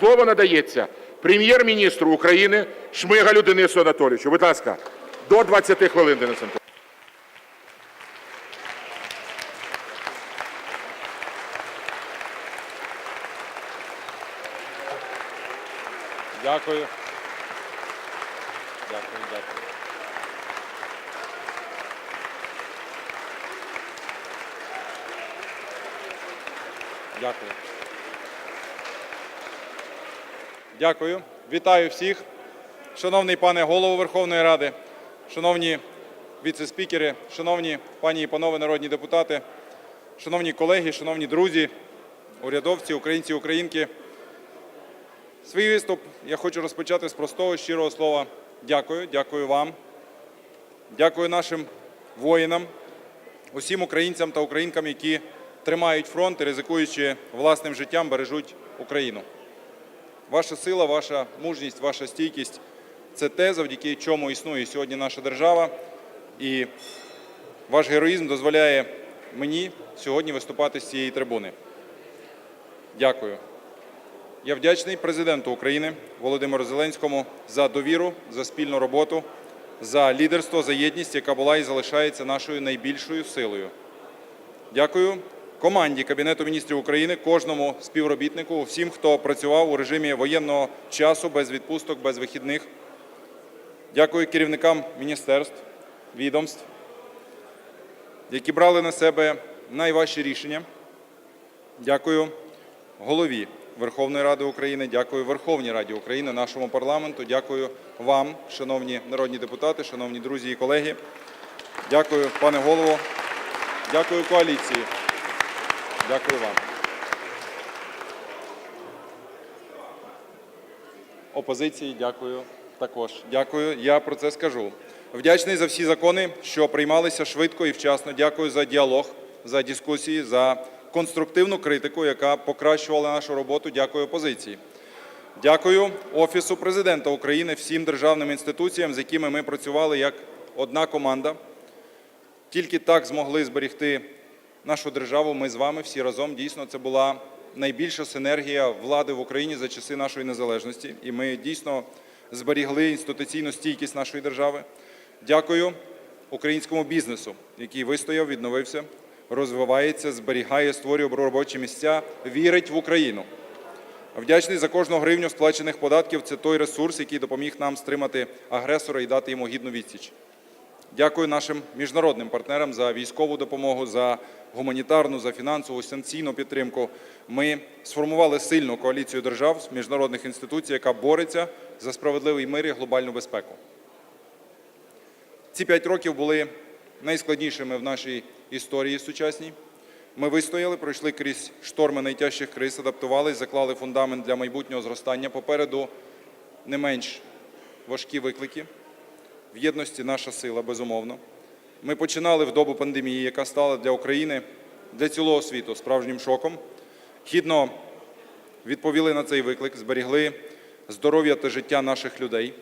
Слово надається прем'єр-міністру України Шмигалю Денису Анатолійовичу. Будь ласка, до 20 хвилин, Денис Анатолійович. Дякую. Дякую, дякую. Дякую. Дякую. Вітаю всіх. Шановний пане голово Верховної Ради, шановні віце-спікери, шановні пані і панове народні депутати, шановні колеги, шановні друзі, урядовці, українці, українки. Свій виступ я хочу розпочати з простого щирого слова дякую. Дякую вам. Дякую нашим воїнам, усім українцям та українкам, які тримають фронт і ризикуючи власним життям, бережуть Україну. Ваша сила, ваша мужність, ваша стійкість це те, завдяки чому існує сьогодні наша держава. І ваш героїзм дозволяє мені сьогодні виступати з цієї трибуни. Дякую. Я вдячний президенту України Володимиру Зеленському за довіру, за спільну роботу, за лідерство, за єдність, яка була і залишається нашою найбільшою силою. Дякую команді Кабінету міністрів України, кожному співробітнику, всім, хто працював у режимі воєнного часу без відпусток, без вихідних. Дякую керівникам міністерств, відомств, які брали на себе найважчі рішення. Дякую голові Верховної Ради України, дякую Верховній Раді України, нашому парламенту. Дякую вам, шановні народні депутати, шановні друзі і колеги. Дякую, пане голово. Дякую коаліції. Дякую вам. Опозиції, дякую також. Дякую. Я про це скажу. Вдячний за всі закони, що приймалися швидко і вчасно. Дякую за діалог, за дискусії, за конструктивну критику, яка покращувала нашу роботу. Дякую опозиції. Дякую Офісу президента України, всім державним інституціям, з якими ми працювали як одна команда. Тільки так змогли зберегти нашу державу. Ми з вами всі разом. Дійсно, це була найбільша синергія влади в Україні за часи нашої незалежності. І ми дійсно зберігли інституційну стійкість нашої держави. Дякую українському бізнесу, який вистояв, відновився, розвивається, зберігає, створює робочі місця, вірить в Україну. Вдячний за кожну гривню сплачених податків. Це той ресурс, який допоміг нам стримати агресора і дати йому гідну відсіч. Дякую нашим міжнародним партнерам за військову допомогу, за гуманітарну, за фінансову, санкційну підтримку. Ми сформували сильну коаліцію держав з міжнародних інституцій, яка бореться за справедливий мир і глобальну безпеку. Ці п'ять років були найскладнішими в нашій історії сучасній. Ми вистояли, пройшли крізь шторми найтяжчих криз, адаптувались, заклали фундамент для майбутнього зростання. Попереду не менш важкі виклики. В єдності наша сила, безумовно. Ми починали в добу пандемії, яка стала для України, для цілого світу справжнім шоком. Гідно відповіли на цей виклик, зберігли здоров'я та життя наших людей.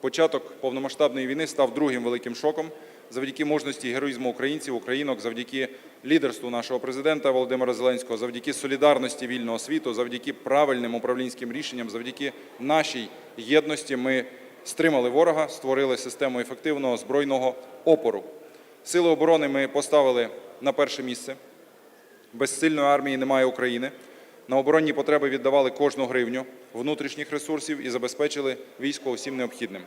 Початок повномасштабної війни став другим великим шоком завдяки мужності героїзму українців, українок, завдяки лідерству нашого президента Володимира Зеленського, завдяки солідарності вільного світу, завдяки правильним управлінським рішенням, завдяки нашій єдності ми стримали ворога, створили систему ефективного збройного опору. Сили оборони ми поставили на перше місце. Без сильної армії немає України. На оборонні потреби віддавали кожну гривню внутрішніх ресурсів і забезпечили військо усім необхідним.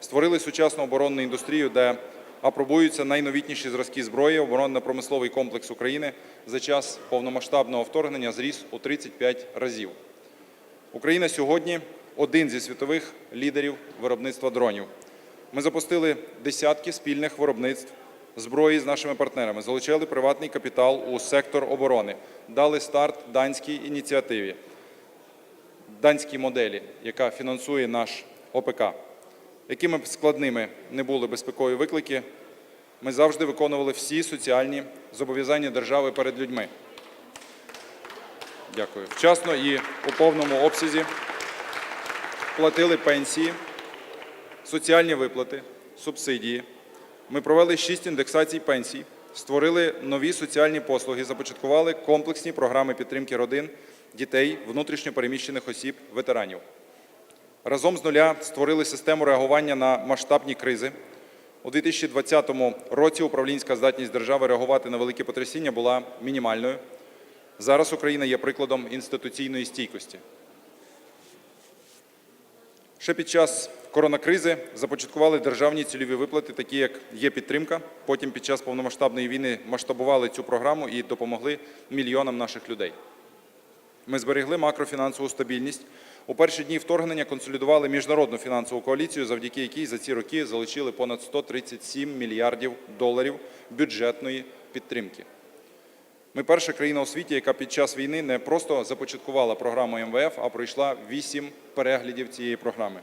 Створили сучасну оборонну індустрію, де апробуються найновітніші зразки зброї. Оборонно-промисловий комплекс України за час повномасштабного вторгнення зріс у 35 разів. Україна сьогодні один зі світових лідерів виробництва дронів. Ми запустили десятки спільних виробництв зброї з нашими партнерами, залучили приватний капітал у сектор оборони, дали старт данській ініціативі, данській моделі, яка фінансує наш ОПК. Якими б складними не були безпекові виклики, ми завжди виконували всі соціальні зобов'язання держави перед людьми. Дякую. Вчасно і у повному обсязі платили пенсії, соціальні виплати, субсидії. Ми провели шість індексацій пенсій, створили нові соціальні послуги, започаткували комплексні програми підтримки родин дітей, внутрішньо переміщених осіб, ветеранів. Разом з нуля створили систему реагування на масштабні кризи. У 2020 році управлінська здатність держави реагувати на великі потрясіння була мінімальною. Зараз Україна є прикладом інституційної стійкості. Ще під час коронакризи започаткували державні цільові виплати, такі як є підтримка. Потім під час повномасштабної війни масштабували цю програму і допомогли мільйонам наших людей. Ми зберегли макрофінансову стабільність. У перші дні вторгнення консолідували міжнародну фінансову коаліцію, завдяки якій за ці роки залучили понад 137 мільярдів доларів бюджетної підтримки. Ми перша країна у світі, яка під час війни не просто започаткувала програму МВФ, а пройшла вісім переглядів цієї програми.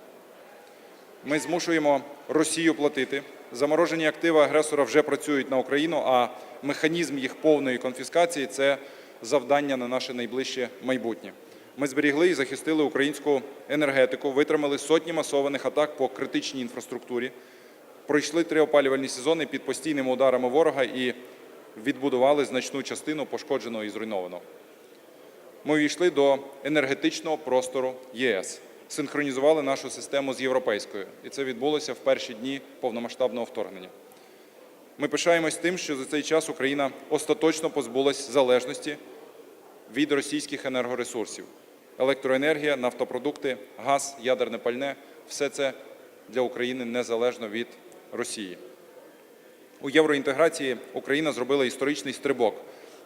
Ми змушуємо Росію платити. Заморожені активи агресора вже працюють на Україну, а механізм їх повної конфіскації це завдання на наше найближче майбутнє. Ми зберігли і захистили українську енергетику, витримали сотні масованих атак по критичній інфраструктурі, пройшли три опалювальні сезони під постійними ударами ворога і відбудували значну частину пошкодженого і зруйнованого. Ми увійшли до енергетичного простору ЄС, синхронізували нашу систему з європейською, і це відбулося в перші дні повномасштабного вторгнення. Ми пишаємось тим, що за цей час Україна остаточно позбулась залежності від російських енергоресурсів: електроенергія, нафтопродукти, газ, ядерне пальне все це для України незалежно від Росії. У євроінтеграції Україна зробила історичний стрибок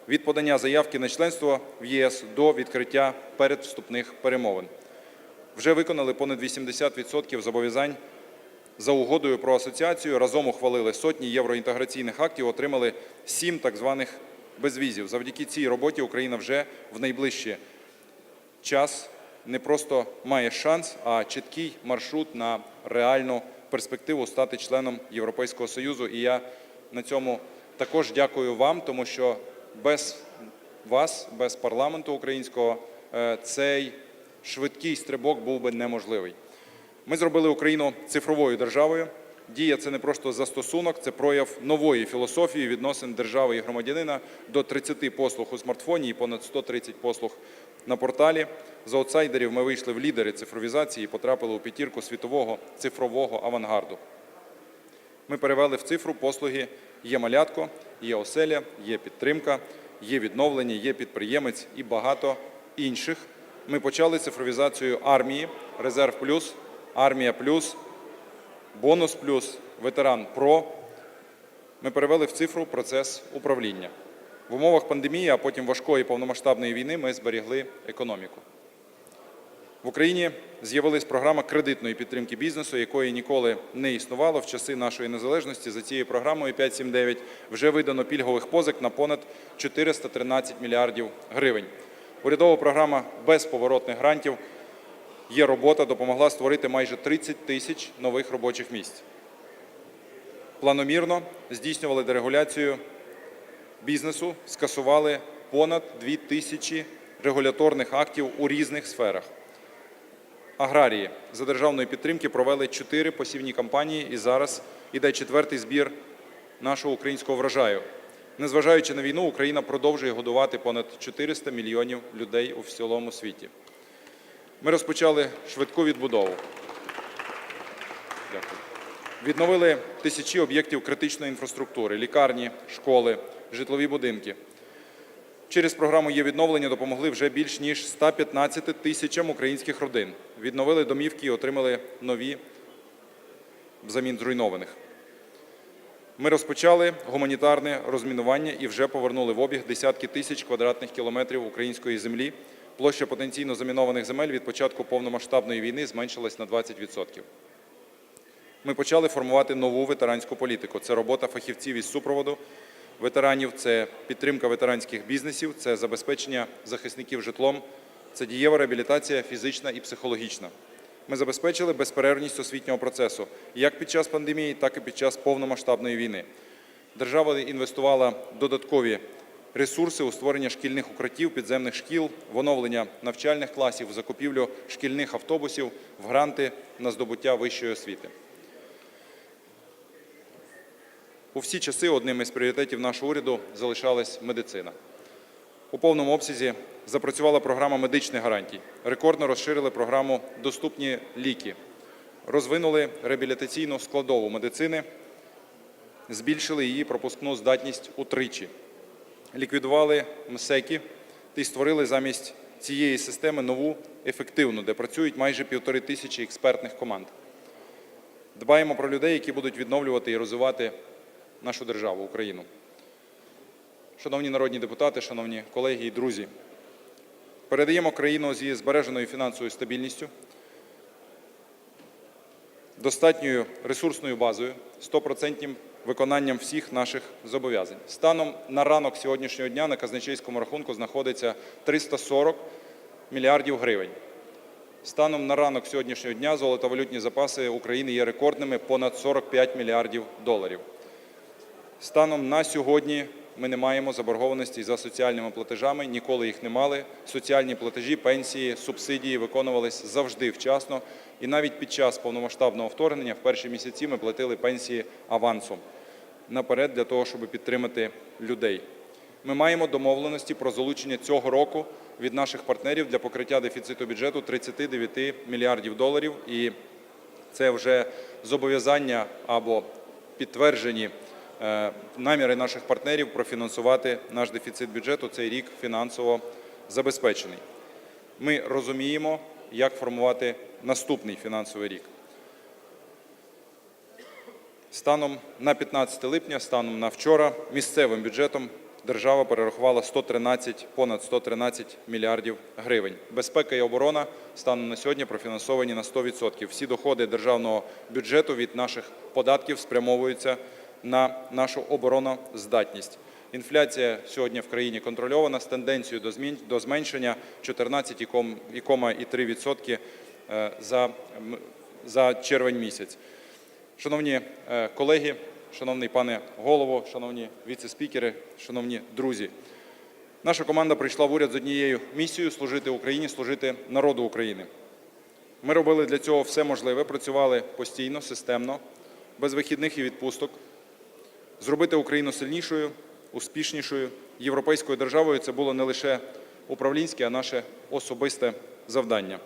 від подання заявки на членство в ЄС до відкриття передвступних перемовин. Вже виконали понад 80% зобов'язань за угодою про асоціацію. Разом ухвалили сотні євроінтеграційних актів, отримали сім так званих безвізів. Завдяки цій роботі Україна вже в найближчий час не просто має шанс, а чіткий маршрут на реальну перспективу стати членом Європейського Союзу. І я на цьому також дякую вам, тому що без вас, без парламенту українського, е, цей швидкий стрибок був би неможливий. Ми зробили Україну цифровою державою. Дія це не просто застосунок, це прояв нової філософії відносин держави і громадянина до 30 послуг у смартфоні і понад 130 послуг на порталі. З аутсайдерів ми вийшли в лідери цифровізації і потрапили у п'ятірку світового цифрового авангарду. Ми перевели в цифру послуги є малятко, є оселя, є підтримка, є відновлення, є підприємець і багато інших. Ми почали цифровізацію армії, резерв плюс, армія плюс, бонус плюс, ветеран ПРО. Ми перевели в цифру процес управління. В умовах пандемії, а потім важкої повномасштабної війни ми зберігли економіку. В Україні з'явилась програма кредитної підтримки бізнесу, якої ніколи не існувало в часи нашої незалежності. За цією програмою 579 вже видано пільгових позик на понад 413 мільярдів гривень. Урядова програма безповоротних грантів є робота, допомогла створити майже 30 тисяч нових робочих місць. Планомірно здійснювали дерегуляцію бізнесу, скасували понад 2 тисячі регуляторних актів у різних сферах. Аграрії за державної підтримки провели чотири посівні кампанії, і зараз іде четвертий збір нашого українського врожаю. Незважаючи на війну, Україна продовжує годувати понад 400 мільйонів людей у цілому світі. Ми розпочали швидку відбудову. Дякую. Відновили тисячі об'єктів критичної інфраструктури, лікарні, школи, житлові будинки. Через програму є відновлення допомогли вже більш ніж 115 тисячам українських родин. Відновили домівки і отримали нові взамін зруйнованих. Ми розпочали гуманітарне розмінування і вже повернули в обіг десятки тисяч квадратних кілометрів української землі. Площа потенційно замінованих земель від початку повномасштабної війни зменшилась на 20%. Ми почали формувати нову ветеранську політику. Це робота фахівців із супроводу ветеранів, це підтримка ветеранських бізнесів, це забезпечення захисників житлом, це дієва реабілітація фізична і психологічна. Ми забезпечили безперервність освітнього процесу як під час пандемії, так і під час повномасштабної війни. Держава інвестувала додаткові ресурси у створення шкільних укриттів, підземних шкіл, в оновлення навчальних класів, закупівлю шкільних автобусів, в гранти на здобуття вищої освіти. У всі часи одним із пріоритетів нашого уряду залишалась медицина. У повному обсязі запрацювала програма медичних гарантій. Рекордно розширили програму Доступні ліки. Розвинули реабілітаційну складову медицини, збільшили її пропускну здатність утричі. Ліквідували МСЕКи і створили замість цієї системи нову ефективну, де працюють майже півтори тисячі експертних команд. Дбаємо про людей, які будуть відновлювати і розвивати нашу державу, Україну. Шановні народні депутати, шановні колеги і друзі, передаємо країну зі збереженою фінансовою стабільністю, достатньою ресурсною базою, 100% виконанням всіх наших зобов'язань. Станом на ранок сьогоднішнього дня на казначейському рахунку знаходиться 340 мільярдів гривень. Станом на ранок сьогоднішнього дня золотовалютні запаси України є рекордними понад 45 мільярдів доларів. Станом на сьогодні ми не маємо заборгованості за соціальними платежами, ніколи їх не мали. Соціальні платежі, пенсії, субсидії виконувались завжди вчасно. І навіть під час повномасштабного вторгнення в перші місяці ми платили пенсії авансом наперед для того, щоб підтримати людей. Ми маємо домовленості про залучення цього року від наших партнерів для покриття дефіциту бюджету 39 мільярдів доларів. І це вже зобов'язання або підтверджені наміри наших партнерів профінансувати наш дефіцит бюджету цей рік фінансово забезпечений. Ми розуміємо, як формувати наступний фінансовий рік. Станом на 15 липня, станом на вчора, місцевим бюджетом держава перерахувала 113, понад 113 мільярдів гривень. Безпека і оборона станом на сьогодні профінансовані на 100%. Всі доходи державного бюджету від наших податків спрямовуються на нашу обороноздатність. Інфляція сьогодні в країні контрольована з тенденцією до змін- до зменшення 14,3% е, за, за червень місяць. Шановні е, колеги, шановний пане голово, шановні віце-спікери, шановні друзі, наша команда прийшла в уряд з однією місією служити Україні, служити народу України. Ми робили для цього все можливе, працювали постійно, системно, без вихідних і відпусток. Зробити Україну сильнішою, успішнішою, європейською державою це було не лише управлінське, а наше особисте завдання.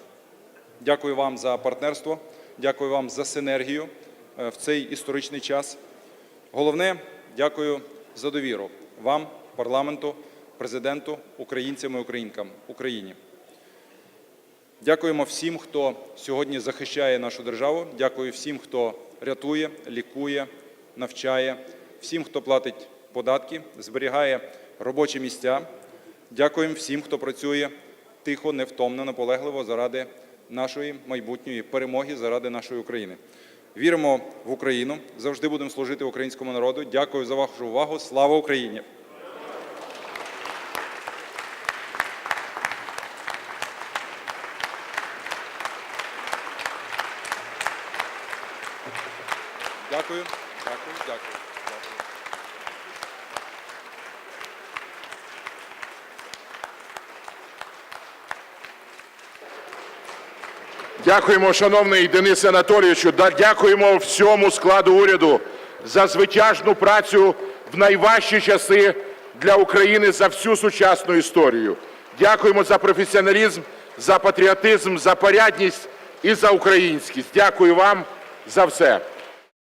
Дякую вам за партнерство, дякую вам за синергію е, в цей історичний час. Головне, дякую за довіру вам, парламенту, президенту, українцям і українкам, Україні. Дякуємо всім, хто сьогодні захищає нашу державу. Дякую всім, хто рятує, лікує, навчає, всім, хто платить податки, зберігає робочі місця. Дякуємо всім, хто працює тихо, невтомно, наполегливо заради нашої майбутньої перемоги, заради нашої України. Віримо в Україну, завжди будемо служити українському народу. Дякую за вашу увагу. Слава Україні! Дякую, дякую, дякую. дякую. Дякуємо, шановний Денисе Анатолійовичу. Дякуємо всьому складу уряду за звитяжну працю в найважчі часи для України за всю сучасну історію. Дякуємо за професіоналізм, за патріотизм, за порядність і за українськість. Дякую вам за все.